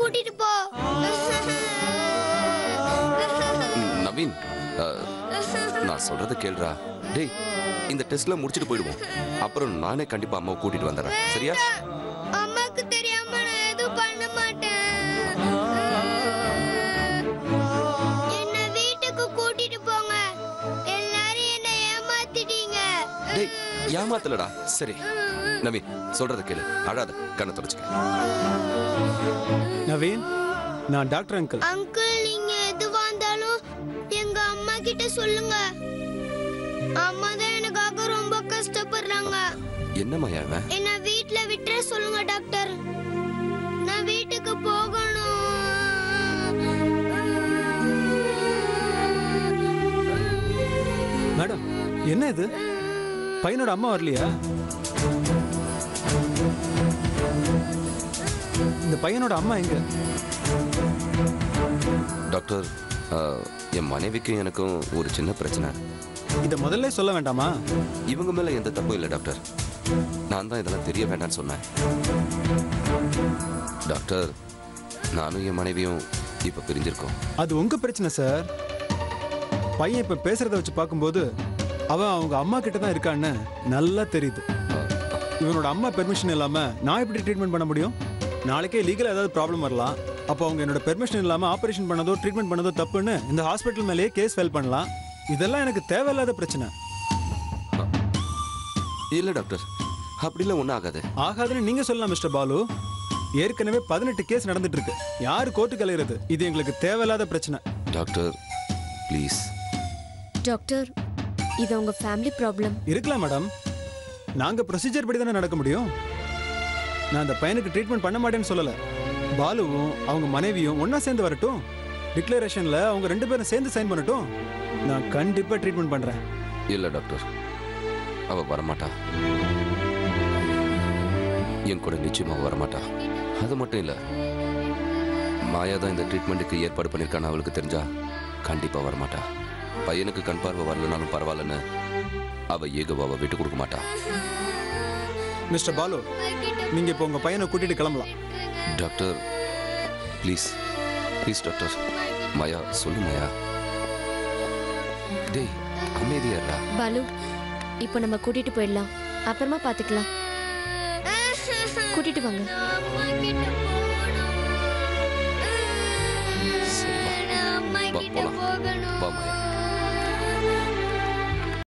கூட்டிட்டு போ. நவீன் நான் சொல்றத கேளுடா. டேய் இந்த டெஸ்ட்ல முடிச்சிட்டு போயிடுவோம். அப்புறம் நானே கண்டிப்பா அம்மாவை கூட்டிட்டு வந்துடுறேன். சரியா? ஏமாத்தலடா. சரி. நவீன் சொல்றத கேளு. அழாத. கண்ணை தொடச்சுக்க. நவீன் நான் டாக்டர் அங்கிள். அங்கிள் நீங்க எதுவா இருந்தாலும் எங்க அம்மா கிட்ட சொல்லுங்க. அம்மா தான் எனக்காக ரொம்ப கஷ்டப்படுறாங்க. என்னம்மா இவன் என்ன வீட்ல விட்டுற சொல்லுங்க டாக்டர். நான் வீட்டுக்கு போகணும். மேடம் என்ன இது? பையனோட அம்மா வரலையா? இந்த பையனோட அம்மா எங்க? டாக்டர் என் மனைவிக்கும் எனக்கும் ஒரு சின்ன பிரச்சனை. இத முதல்ல சொல்ல வேண்டாமா? இவங்க மேல எந்த தப்பும் இல்லை டாக்டர். நான் தான் இதெல்லாம் தெரிய வேண்டாம்னு சொன்னேன். டாக்டர் நானும் என் மனைவியும் இப்ப பிரிஞ்சிருக்கோம். அது உங்க பிரச்சனை சார். பையன் இப்ப பேசுறத வச்சு பார்க்கும்போது அவன் அவங்க அம்மா கிட்ட தான் இருக்கான்னு நல்லா தெரியுது. இவனோட அம்மா பெர்மிஷன் இல்லாம நான் எப்படி ட்ரீட்மெண்ட் பண்ண முடியும்? நாளைக்கே லீகல் ஏதாவது ப்ராப்ளம் வரலாம். அப்போ அவங்க என்னோட பெர்மிஷன் இல்லாம ஆபரேஷன் பண்ணதோ ட்ரீட்மெண்ட் பண்ணதோ தப்புன்னு இந்த ஹாஸ்பிட்டல் மேலேயே கேஸ் ஃபைல் பண்ணலாம். இதெல்லாம் எனக்கு தேவையில்லாத பிரச்சனை. இல்ல டாக்டர் அப்படிலாம் ஒன்றும் ஆகாது. ஆகாதுன்னு நீங்க சொல்லலாம் மிஸ்டர் பாலு. ஏற்கனவே பதினெட்டு கேஸ் நடந்துட்டு இருக்கு யாரு கோர்ட்டுக்கு அலையிறது இது எங்களுக்கு தேவையில்லாத பிரச்சனை. டாக்டர் ப்ளீஸ் டாக்டர் இது உங்க ஃபேமிலி ப்ராப்ளம் இருக்கலாம் மேடம் நாங்க ப்ரொசீஜர் படி தானே நடக்க முடியும்? நான் அந்த பையனுக்கு ட்ரீட்மெண்ட் பண்ண மாட்டேன்னு சொல்லல. பாலுவும் அவங்க மனைவியும் ஒண்ணா சேர்ந்து வரட்டும். டிக்ளரேஷன்ல அவங்க ரெண்டு பேரும் சேர்ந்து சைன் பண்ணட்டும். நான் கண்டிப்பா ட்ரீட்மெண்ட் பண்றேன். இல்ல டாக்டர் அவ வரமாட்டா. என் கூட நிச்சயமா வரமாட்டா. அது மட்டும் இல்ல மாயா தான் இந்த ட்ரீட்மெண்ட்டுக்கு ஏற்பாடு பண்ணிருக்கான்னு அவளுக்கு தெரிஞ்சா கண்டிப்பா வரமாட்டா. பையனுக்கு கண் பார்வை வரலனாலும் பரவாயில்லன்னு அவ ஏகவாவை விட்டு கொடுக்க மாட்டா. மிஸ்டர் பாலு நீங்க இப்போ உங்க பையனை கூட்டிட்டு கிளம்பலாம். Doctor please please doctor. Maya சொல்லு மாயா. டேய் அமைதியாடுறா பாலு இப்போ நம்ம கூட்டிட்டு போயிடலாம். அப்புறமா பாத்துக்கலாம். கூட்டிட்டு வாங்க. போலாம். போகணும் வா மாயா.